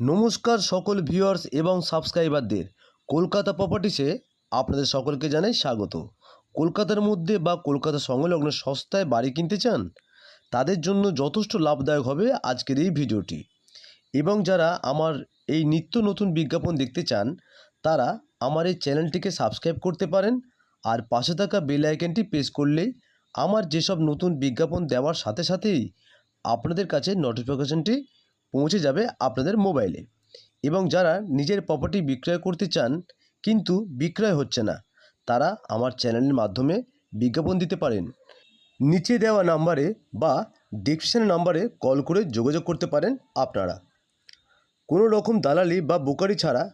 নমস্কার সকল ভিউয়ার্স এবং সাবস্ক্রাইবারদের। কলকাতা প্রপার্টিসে আপনাদের সকলকে জানাই স্বাগত। কলকাতার মধ্যে বা কলকাতা সংলগ্ন সস্তায় বাড়ি কিনতে চান, তাদের জন্য যথেষ্ট লাভদায়ক হবে আজকের এই ভিডিওটি। এবং যারা আমার এই নিত্য নতুন বিজ্ঞাপন দেখতে চান, তারা আমার এই চ্যানেলটিকে সাবস্ক্রাইব করতে পারেন আর পাশে থাকা বেল আইকনটি প্রেস করলেই আমার যেসব নতুন বিজ্ঞাপন দেওয়ার সাথে সাথেই আপনাদের কাছে নোটিফিকেশনটি পৌঁছে যাবে আপনাদের মোবাইলে। এবং যারা নিজের প্রপার্টি বিক্রয় করতে চান, কিন্তু বিক্রয় হচ্ছে না, তারা আমার চ্যানেলের মাধ্যমে বিজ্ঞাপন দিতে পারেন। নিচে দেওয়া নাম্বারে বা ডিসক্রিপশনের নাম্বারে কল করে যোগাযোগ করতে পারেন আপনারা। কোনো রকম দালালি বা বোকারি ছাড়া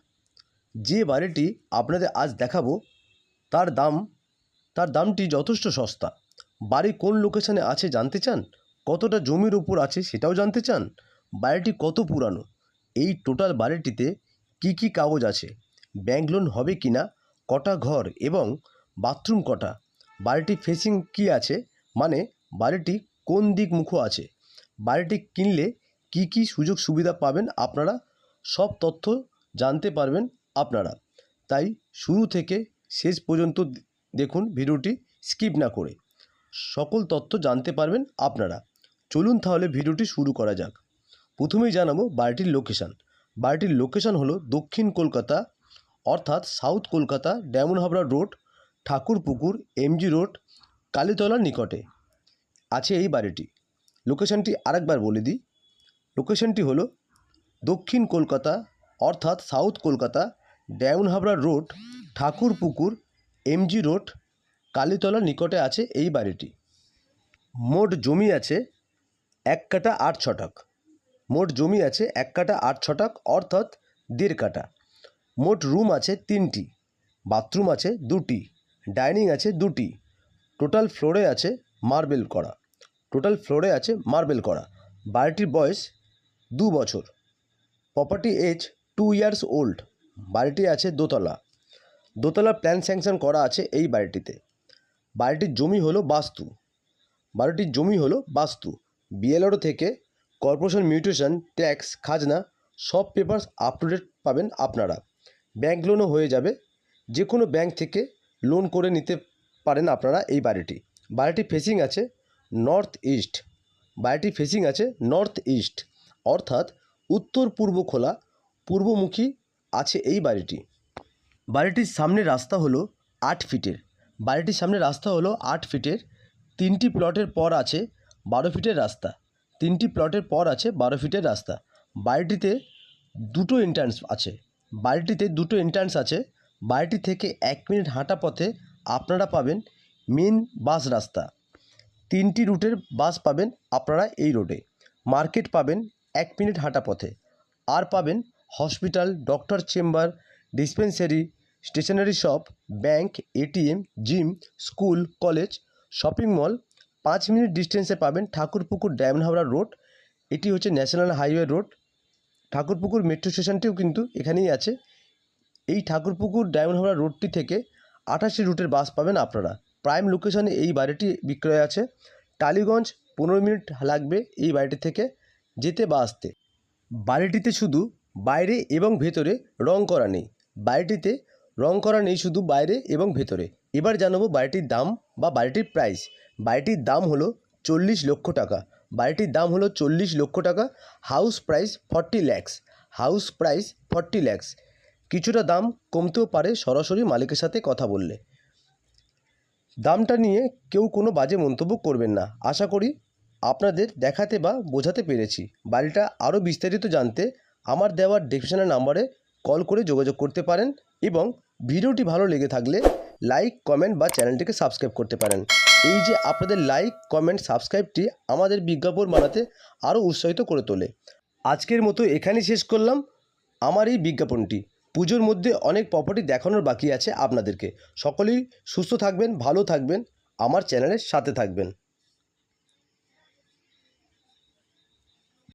যে বাড়িটি আপনাদের আজ দেখাবো, তার দাম, তার দামটি যথেষ্ট সস্তা। বাড়ি কোন লোকেশানে আছে জানতে চান? কতটা জমির উপর আছে সেটাও জানতে চান? বাড়িটি কত পুরানো? এই টোটাল বাড়িটিতে কি কি কাগজ আছে? ব্যাংক লোন হবে কি না কটা ঘর এবং বাথরুম কটা? বাড়িটি ফেসিং কি আছে? মানে বাড়িটি কোন দিক মুখ আছে? বাড়িটি কিনলে কি কি সুযোগ সুবিধা পাবেন আপনারা? সব তথ্য জানতে পারবেন আপনারা। তাই শুরু থেকে শেষ পর্যন্ত দেখুন ভিডিওটি স্কিপ না করে। সকল তথ্য জানতে পারবেন আপনারা। চলুন তাহলে ভিডিওটি শুরু করা যাক। প্রথমেই জানাব বাড়িটির লোকেশান বাড়িটির লোকেশান হলো দক্ষিণ কলকাতা, অর্থাৎ সাউথ কলকাতা, ডায়মন্ড হাবড়া রোড ঠাকুরপুকুর এমজি রোড কালীতলার নিকটে আছে এই বাড়িটি। লোকেশানটি আরেকবার বলে দিই। লোকেশানটি হলো দক্ষিণ কলকাতা, অর্থাৎ সাউথ কলকাতা, ডায়মন্ড হাবড়া রোড ঠাকুরপুকুর এমজি রোড কালীতলার নিকটে আছে এই বাড়িটি। মোট জমি আছে এক কাটা আট ছটাক মোট জমি আছে এক কাটা আট ছটাক, অর্থাৎ দেড় কাটা মোট রুম আছে তিনটি, বাথরুম আছে দুটি, ডাইনিং আছে দুটি, টোটাল ফ্লোরে আছে মার্বেল করা। টোটাল ফ্লোরে আছে মার্বেল করা। বাড়িটির বয়স দু বছর। Property age two years old. বাড়িটি আছে দোতলা। দোতলা প্ল্যান স্যাংশন করা আছে এই বাড়িটিতে। বাড়িটির জমি হলো বাস্তু। বাড়িটির জমি হলো বাস্তু। বিএলআরও থেকে কর্পোরেশন মিউটেশন, ট্যাক্স, খাজনা, সব পেপারস আপ টু ডেট পাবেন আপনারা। ব্যাংক লোনও হয়ে যাবে। যে কোনো ব্যাংক থেকে লোন করে নিতে পারেন আপনারা এই বাড়িটি। বাড়িটি ফেসিং আছে নর্থ ইস্ট বাড়িটি ফেসিং আছে নর্থ ইস্ট অর্থাৎ উত্তর পূর্ব খোলা, পূর্বমুখী আছে এই বাড়িটি। বাড়িটির সামনে রাস্তা হলো আট ফিটের। বাড়িটির সামনে রাস্তা হলো আট ফিটের। তিনটি প্লটের পর আছে বারো ফিটের রাস্তা। তিনটি প্লটের পর আছে বারো ফিটের রাস্তা। বাড়িটিতে দুটো এন্ট্রান্স আছে। বাড়িটিতে দুটো এন্ট্রান্স আছে। বাড়িটি থেকে এক মিনিট হাঁটা পথে আপনারা পাবেন মেন বাস রাস্তা। তিনটি রুটের বাস পাবেন আপনারা এই রোডে মার্কেট পাবেন এক মিনিট হাঁটা পথে। আর পাবেন hospital doctor chamber dispensary stationery shop bank ATM gym school college shopping mall পাঁচ মিনিট ডিস্টেন্সে পাবেন ঠাকুরপুকুর ডায়মন্ড হাওড়া রোড এটি হচ্ছে national highway road Thakurpukur metro স্টেশনটিও কিন্তু এখানেই আছে। এই ঠাকুরপুকুর ডায়মন্ড হাওড়া রোডটি থেকে আঠাশি রুটের বাস পাবেন আপনারা। প্রাইম লোকেশনে এই বাড়িটি বিক্রয় আছে। টালিগঞ্জ পনেরো মিনিট লাগবে এই বাড়িটি থেকে যেতে বা আসতে। বাড়িটিতে শুধু বাইরে এবং ভেতরে রং করা নেই। বাড়িটিতে রং করা নেই শুধু বাইরে এবং ভেতরে। এবার জানাব বাড়িটির দাম বা বাড়িটির প্রাইস বাড়িটির দাম হলো চল্লিশ লক্ষ টাকা। বাড়িটির দাম হলো চল্লিশ লক্ষ টাকা house price forty lakhs house price forty lakhs কিছুটা দাম কমতেও পারে সরাসরি মালিকের সাথে কথা বললে। দামটা নিয়ে কেউ কোনো বাজে মন্তব্য করবেন না। আশা করি আপনাদের দেখাতে বা বোঝাতে পেরেছি। বাড়িটা আরও বিস্তারিত জানতে আমার দেওয়ার ডেসক্রিপশনের নাম্বারে কল করে যোগাযোগ করতে পারেন এবং ভিডিওটি ভালো লেগে থাকলে লাইক কমেন্ট বা চ্যানেলটিকে সাবস্ক্রাইব করতে পারেন। এই যে আপনাদের লাইক কমেন্ট সাবস্ক্রাইবটি আমাদের বিজ্ঞাপন বানাতে আরও উৎসাহিত করে তোলে। আজকের মতো এখানেই শেষ করলাম। আমার এই বিজ্ঞাপনটি। পুজোর মধ্যে অনেক প্রপার্টি দেখানোর বাকি আছে আপনাদেরকে। সকলেই সুস্থ থাকবেন, ভালো থাকবেন। আমার চ্যানেলের সাথে থাকবেন।